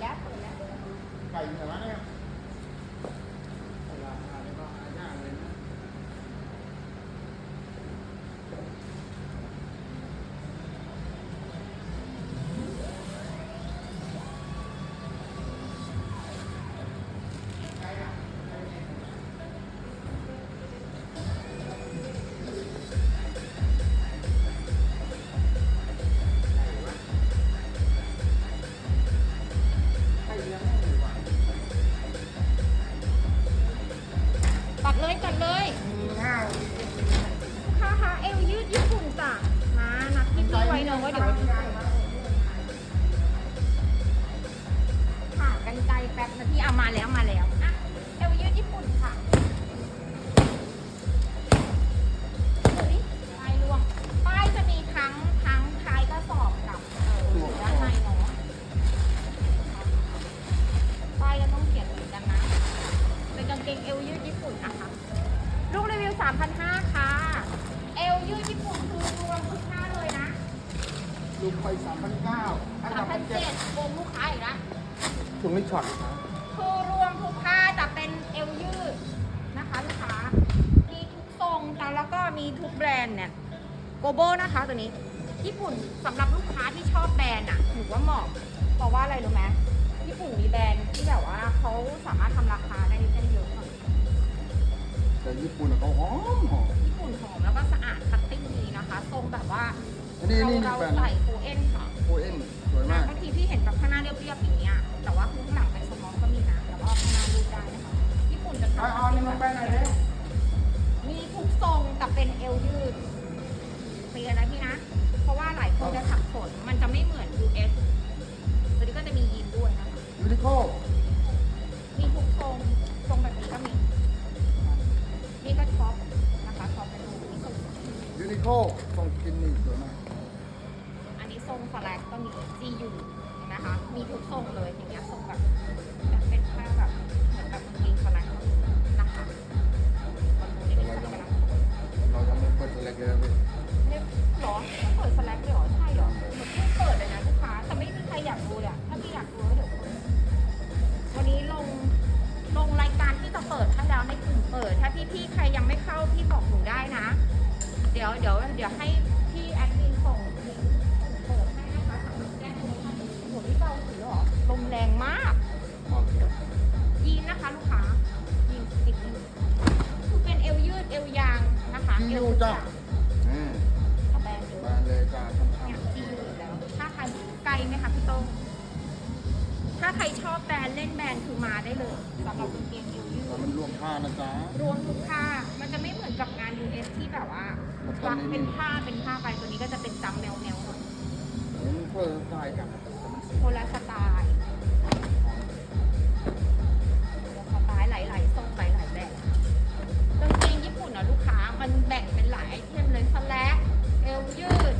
แล้วเไฟสามพันเก้าถ้าสามพันเจ็ด3,700โกงลูกค้าอีกนะถุงนี้ช็อตครับคือรวมทุกค่าจะเป็นเอวยืดนะคะลูกค้ามีทุกทรงแต่แล้วก็มีทุกแบรนด์เนี่ยโกโบนะคะตัวนี้ ญี่ปุ่นสำหรับลูกค้าที่ชอบแบรนด์อะถือว่าเหมาะเพราะว่าอะไรรู้ไหมญี่ปุ่นมีแบรนด์ที่แบบว่าเขาสามารถทำราคาได้ได้เยอะหน่อยแต่ญี่ปุ่นอะเขาหอมหอมญี่ปุ่นหอมแล้วก็สะอาดคัตติ้งดีนะคะ ทรงแบบว่า อันนี้เรานี่เราแฟนใส่โคเอ็นค่ะโอเอ็นสวยมากบางทีพี่เห็นแบบข้างหน้าเรียบๆอย่างเงี้ยแต่ว่าข้างหลังเป็นสมองก็มีนะแต่ว่าข้างหน้ารูดได้นะคะญี่ปุ่นจะเอาทำเอานี่มาไปไหนเลยมีทุกทรงแต่เป็นเอวยืดเคลียร์นะพี่นะ เพราะว่าหลายคนจะสับสนมันจะไม่เหมือน ไกลไหมคะพี่โต้งถ้าใครชอบแบรนด์เล่นแบรนด์คือมาได้เลยสำหรับกางเกงเอวยืแต่ดมันรวมผ้านะจ๊ะ รวมทุกผ้ามันจะไม่เหมือนกับงาน US ที่แบบว่ามันรักทำในนี้เป็นผ้าเป็นผ้าไปตัวนี้ก็จะเป็นจำแนวแนวๆหน่อยมันเปิดสายกันแต่มันสวยคนละสไตล์คนละสไตล์หลายๆทรงหลายๆแบบกางเกงญี่ปุ่นอะลูกค้ามันแบ่งเป็นหลายไอเทมเลยสแลกเอวยืด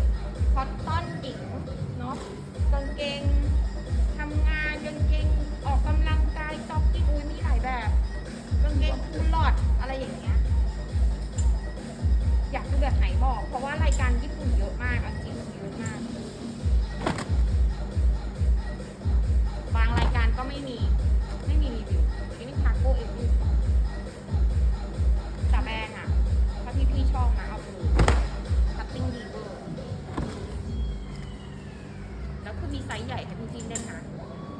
มีไซส์ใหญ่ให้พี่พี่เล่นนะ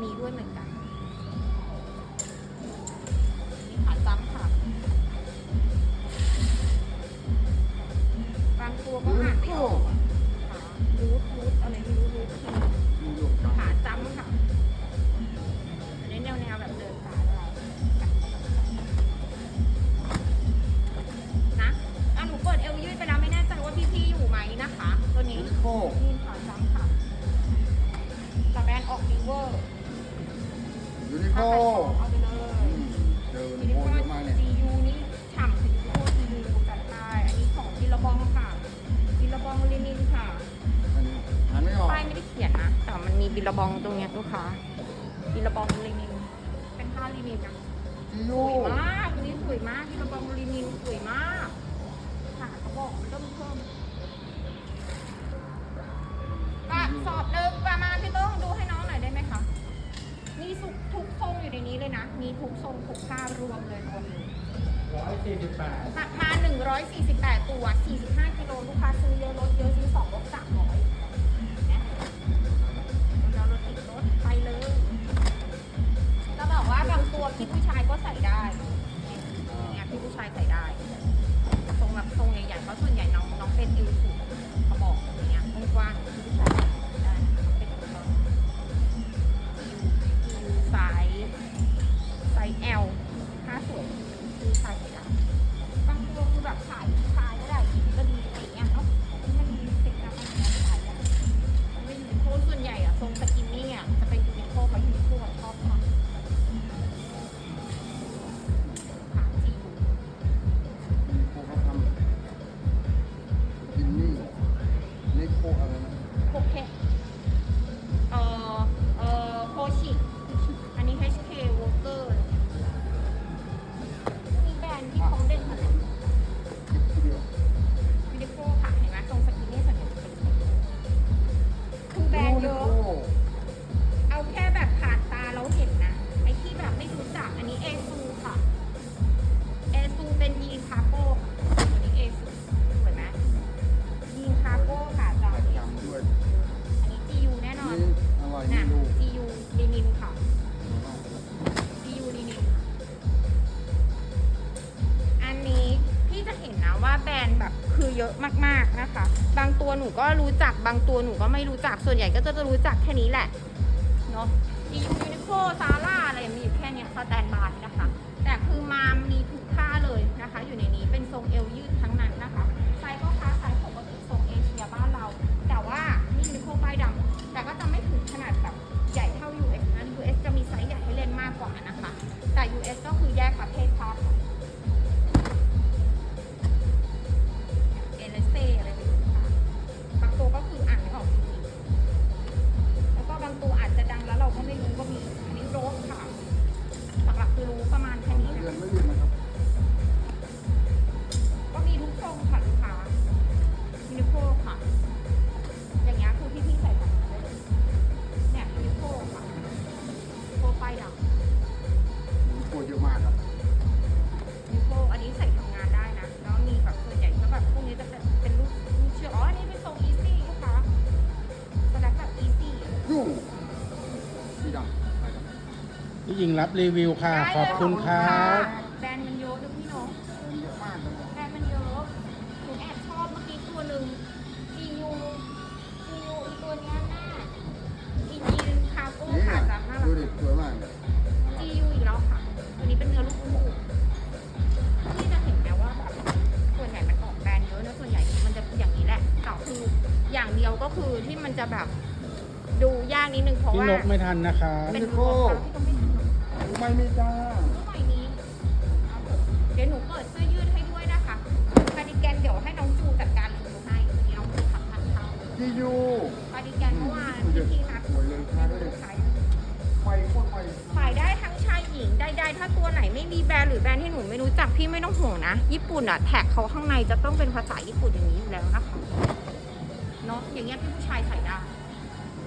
มีด้วยเหมือนกันมีขาซ้ำค่ะ บางตัวก็อ่านไม่อกอะ ออกดีเวอร์ยูนิโคถ้าใครชอบเอาไปเลยอืมเจอยูนิโคโคเยอะมากเนี่ยจียูนี่ฉ่ำถึงยูนิโคจียูจัดได้อันนี้ของจิลบองค่ะจิลบองลินินค่ะอันนี้อ่านไม่ออกป้ายไม่ได้เขียนนะ แต่มันมีบิลลบองตรงเนี้ยลูกค้าบิลลบองลินิน เป็นผ้าลินินนะจีสยูวยมากตัวนี้สวยมากบิลลบองลินินสวยมากค่ะเขาบอกเริ่มเพิ่มกระสอบหนึ่งประมาณพี่ต้องดูให้น้องหน่อยได้ไหมคะมีี้เลยนะ มีทุกทรงทุกค่ารวมเลยคนตัหนึ่งร้อยสี่สิบแปดตัวสี่สิบห้ากิโลลูกค้าซื้อเยอะลดเยอะซื้องลด300 ก็รู้จักบางตัวหนูก็ไม่รู้จักส่วนใหญ่ก็จะรู้จักแค่นี้แหละเนาะดียูนิโคซาร่าอะไรมีอยู่แค่เนี้ยสแตนบา หญิงรับรีวิวค่ะ ขอบคุณครับแบรนด์มันเยอะนะพี่น้องเยอะมากเลยแบรนด์มันเยอะหนูแอบชอบเมื่อกี้ตัวหนึ่ง GU GU อีกตัวเนี้ยหน้าอีจีนคาโก้นี่ค่ะจะน่ารัดูกดิสวยมากเลย GU อีกแล้วค่ะ ตัวนี้เป็นเนื้อลูกคู่ที่จะเห็นไหมว่าแบบส่วนใหญ่มันออกแบรนด์เยอะนะส่วนใหญ่มันจะอย่างนี้แหละแต่คืออย่างเดียวก็คือที่มันจะแบบดูยากนิดนึงเพราะพี่ว่านกไม่ทันนะคะ เป็นรองเท้าที่ต้อง ไม่ทำไม่มีจ้ารูปใหม่นี้ครับผมเดี๋ยวหนูเปิดเสื้อยืดให้ด้วยนะคะคาร์ดิแกนเดี๋ยวให้น้องจูจัดการรีวิวให้วันนี้น้องจูทำทันเขาจียูคาร์ดิแกนเมื่อวานพี่พี่นัดสวยเลยค่ะด้วยขายไฟโคตรไฟขายได้ทั้งชายหญิงใดๆถ้าตัวไหนไม่มีแบรนด์หรือแบรนด์ที่หนูไม่รู้จักพี่ไม่ต้องห่วงนะ ญี่ปุ่นอะแท็กเขาข้างในจะต้องเป็นภาษาญี่ปุ่นอย่างนี้อยู่แล้วนะคะเนาะอย่างเงี้ยพี่ผู้ชายใส่ได้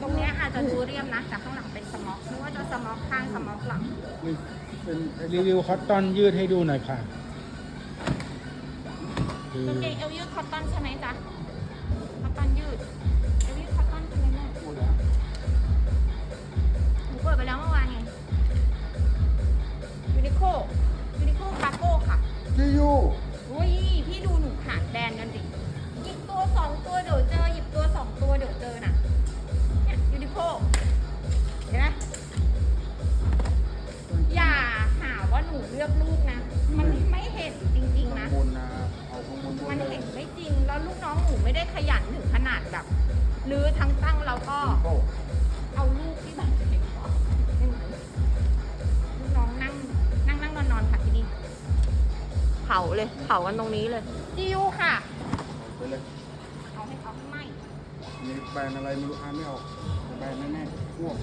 ตรงเนี้ยอาจจะดูเรียมนะแต่ข้างหลังเป็น สม็อกไม่ว่าจะสม็อกข้างสม็อกหลังนี่เป็นรีวิวคอตตอนยืดให้ดูหน่อยค่ะคือกางเกงเอวยืดคอตตอนใช่ไหมจ๊ะ ไม่ได้ขยันถึงขนาดแบบรื้อทั้งตั้งแล้วก็โอ้เอาลูกที่แบบเห็นก่อนไม่เหมือนลูกน้องนั่งนั่งนั่งนอนนอนค่ะที่นี่เผาเลยเผากันตรงนี้เลยจิวค่ะ ไปเลยเอาให้เขาให้ไหมมีแบรนด์อะไรไม่รู้อ่านไม่ออกแต่แบรนด์แน่ๆพวก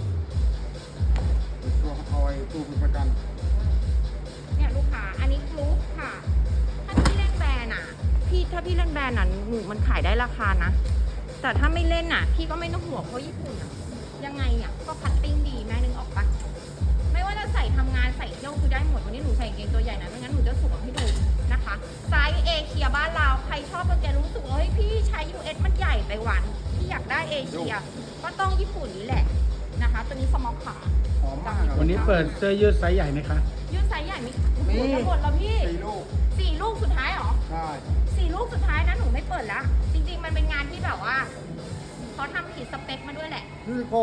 พวกเอาไอ้ตู้เป็นประกัน เนี่ยลูกค้าอันนี้กรุ๊ปค่ะ พี่ถ้าพี่เล่นแบรนด์น่ะหมูมันขายได้ราคานะ แต่ถ้าไม่เล่นน่ะ พี่ก็ไม่ต้องห่วงเพราะญี่ปุ่นอะยังไงอะก็พัตติ้งดีแม่นึงออกปะไม่ว่าจะใส่ทำงานใส่เที่ยวคือได้หมดวันนี้หนูใส่เกงตัวใหญ่นะไม่งั้นหนูจะสวมให้ดูนะคะไซส์เอเชียบ้านเราใครชอบกางเกงรู้สึกว่าเฮ้ยพี่ใช้ US มันใหญ่ไปหวานพี่อยากได้เอเชียก็ต้องญี่ปุ่นนี่แหละนะคะ ตัวนี้สมอกขาวันนี้เปิดเสื้อยืดไซส์ใหญ่ไหมคะยืดไซส์ใหญ่ไหม โหนี่จะหมดแล้วพี่สี่ลูก สี่ลูกสุดท้ายเหรอใช่ สี่ลูกสุดท้ายนะหนูไม่เปิดละจริง ๆ มันเป็นงานที่แบบว่าเขาทำผิดสเปคมาด้วยแหละยูนิโค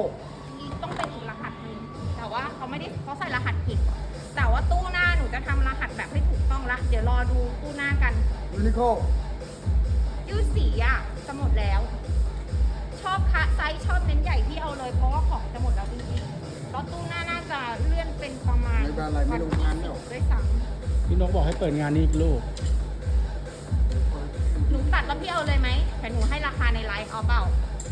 ต้องเป็นอีกรหัสหนึ่งแต่ว่าเขาไม่ได้เขาใส่รหัสผิด แต่ว่าตู้หน้าหนูจะทำรหัสแบบให้ถูกต้องละ เดี๋ยวรอดูตู้หน้ากัน ยูนิโคยืดสีอะจะหมดแล้ว ชอบคะไซส์ชอบเน้นใหญ่ที่เอาเลยเพราะว่าของจะหมดแล้วจริงๆ แล้วตู้หน้าน่าจะเลื่อนเป็นประมาณในแบรนด์อะไรไม่รู้งานไม่ออก ด้วยซ้พี่นกบอกให้เปิดงานนี้อีกลูกำหนูตัดแล้วพี่เอาเลยไหมแต่หนูให้ราคาในไลฟ์เอาเปล่า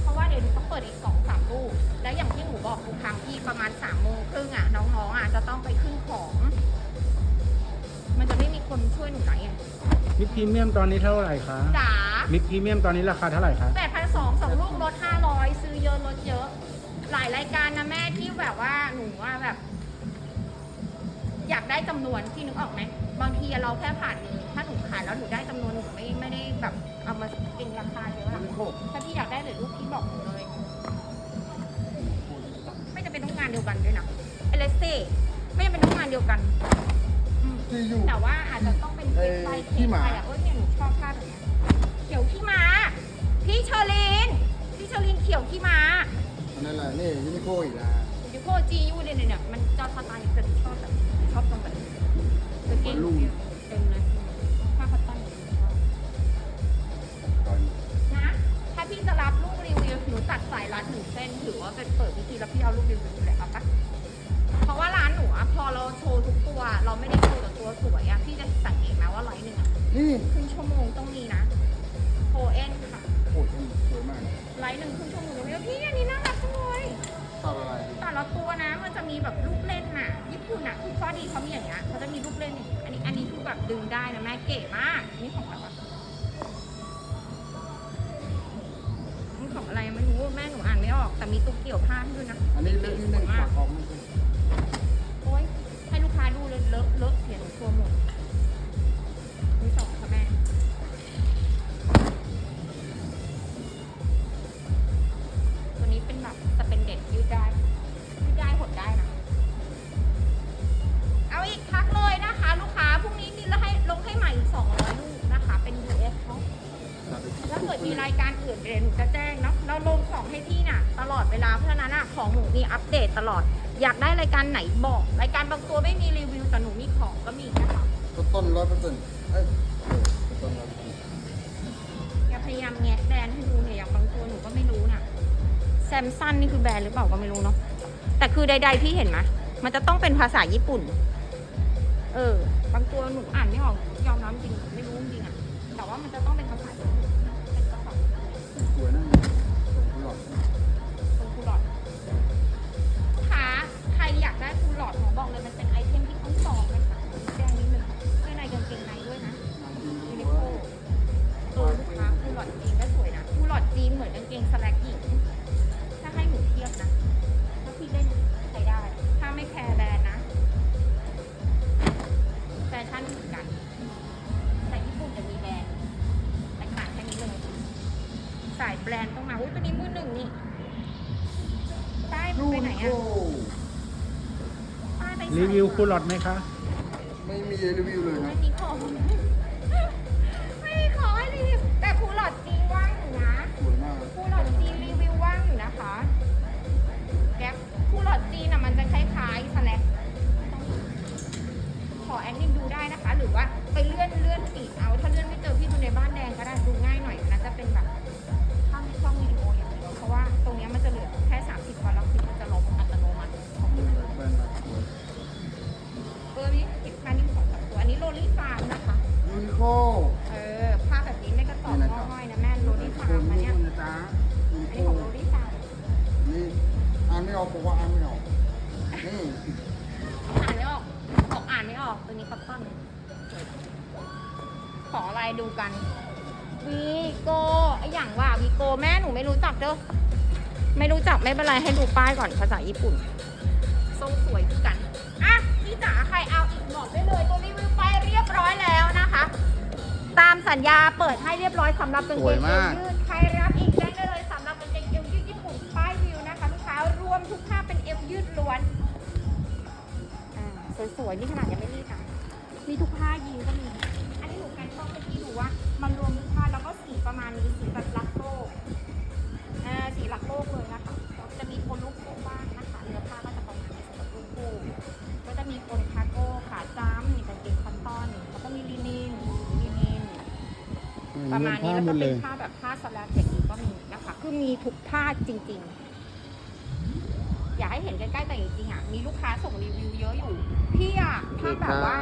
เพราะว่าเดี๋ยวหนูต้องเปิดอีกสองสามลูกแล้วอย่างที่หนูบอกทุกครั้งที่ประมาณสามโมงครึ่งอะน้องๆอะจะต้องไปขึ้นของ มันจะไม่มีคนช่วยหนูไหนอะมิดพรีเมียมตอนนี้เท่าไหร่คะ จ๋า มิดพรีเมียมตอนนี้ราคาเท่าไหร่คะ แปดพันสองสองลูกลดห้าร้อยซื้อเยอะลดเยอะ หลายรายการนะแม่ที่แบบว่าหนูว่าแบบ อยากได้จำนวนที่นึกออกไหมบางทีเราแค่ผ่านมือถ้าหนูขายแล้วหนูได้จำนวนหนูไม่ไม่ได้แบบเอามาเก็งราคาเยอะยูอะนิโคถ้าพี่อยากได้เหลือลูกพี่บอกหนูเลย ไม่จำเป็นต้องงานเดียวกันด้วยนะเอเลเซ่ไม่จำเป็นต้องงานเดียวกันอืมที่อยู่แต่ว่าอาจจะต้องเป็นเค้กไปเอ่อเค้ขี้กหมาไปอะ โคอีกแล้วยูโคจียูเนี่ยเนี่ยมันเจ้าสไตล์จะชอบแบบชอบตรงแบบนี้กางเกงเต็มเลยผ้าคัตตอนหนูชอบตอนนะถ้าพี่จะรับลูกรีวิวหนูตัดสายรัดหนึ่งเส้นถือว่าเป็นเปิดพิธีแล้วพี่เอาลูกรีวิวเลยเอาปะเพราะว่าร้านหนูอะพอเราโชว์ทุกตัว เราไม่ได้โชว์แต่ตัวสวยอะพี่จะสังเกตไหมว่าไลน์หนึ่งอะนี่ครึ่งชั่วโมงต้องมีนะโคเอ็นค่ะโอ้ยสวยมากไลน์หนึ่งครึ่งชั่วโมงแล้วพี่อันนี้น่า แต่ละตัวนะมันจะมีแบบลูกเล่นน่ะ ญี่ปุ่นน่ะคือข้อดีเขามีอย่างเงี้ยเขาจะมีลูกเล่นอย่างเงี้ยอันนี้อันนี้คือแบบดึงได้นะแม่เก๋มากนี่ของอะไรวะนี่ของอะไรไม่รู้แม่หนูอ่านไม่ออก แต่มีตัวเกี่ยวผ้าให้ด้วยนะอันนี้เล็กนิดนึงฝากออกไม่ใช่โอ๊ยให้ลูกค้าดูเลยเลอะเลอะเสียหนูตัวหมดมีสอง ถ้าเกิดมีรายการอื่นเดี๋ยวหนูจะแจ้งเนาะเราลงของให้พี่น่ะ ตลอดเวลาเพราะฉะนั้นอะของหนูมีอัปเดตตลอด อยากได้รายการไหนบอก รายการบางตัวไม่มีรีวิวแต่หนูมีของก็มีนะคะต้นร้อยเปอร์เซ็นต์เอ้ยเออต้นร้อยเปอร์เซ็นต์อย่าพยายามแงะแบรนด์ให้ดูเนี่ยอย่างบางตัวหนูก็ไม่รู้น่ะแซมซันนี่คือแบรนด์หรือเปล่าก็ไม่รู้เนาะแต่คือใด ๆ พี่เห็นไหมมันจะต้องเป็นภาษาญี่ปุ่น เออ บางตัวหนูอ่านไม่ออกยอมรับจริงไม่รู้จริงอะแต่ว่ามันจะต้อง แบรนด์ต้องมาอุ้ยตัวนี้มือหนึ่งนี่ป้ายยูไปไหนนิโคอะป้ายไปไหนรีวิวคูลอดไหมคะ ไม่มีรีวิวเลยครัไม่บมีของไม่มีของให้รีวิวแต่ครูหลอดจีนว่างอยู่นะสวยมากครูหลอดจีนรีวิวว่างอยู่นะคะแก๊ปครูหลอดจีนอะมันจะคล้ายๆสแน็คขอแอดมินดูได้นะคะ หรือว่าไปเลื่อนเลื่อนฟีด ของอะไรดูกันวีโกไอย่างว่าวีโกแม่หนูไม่รู้จักเด้อไม่รู้จักไม่เป็นไรให้ดูป้ายก่อนภาษาญี่ปุ่น ทรงสวยคืกันอะพี่จ๋าใครเอาอีกบอกได้เลยตัวรีวิวไปเรียบร้อยแล้วนะคะ ตามสัญญาเปิดให้เรียบร้อยสำหรับกางเกงเอวยืดใครรับอีกได้เลยสำหรับกางเกงเอวยืดญี่ปุ่นป้ายวิวนะคะลูกค้ารวมทุกค่าเป็นเอวยืดล้วนสวยๆนี่ขนาดยังไม่รีดนะมีทุกผ้ายีนก็มี ประมาณนี้แล้วก็เป็นผ้าแบบผ้าสแลบอย่างนี้ก็มีนะคะ คือมีทุกผ้าจริง ๆ อยากให้เห็นใกล้ๆแต่จริงๆอะมีลูกค้าส่งรีวิวเยอะอยู่พี่อะถ้าแบบว่า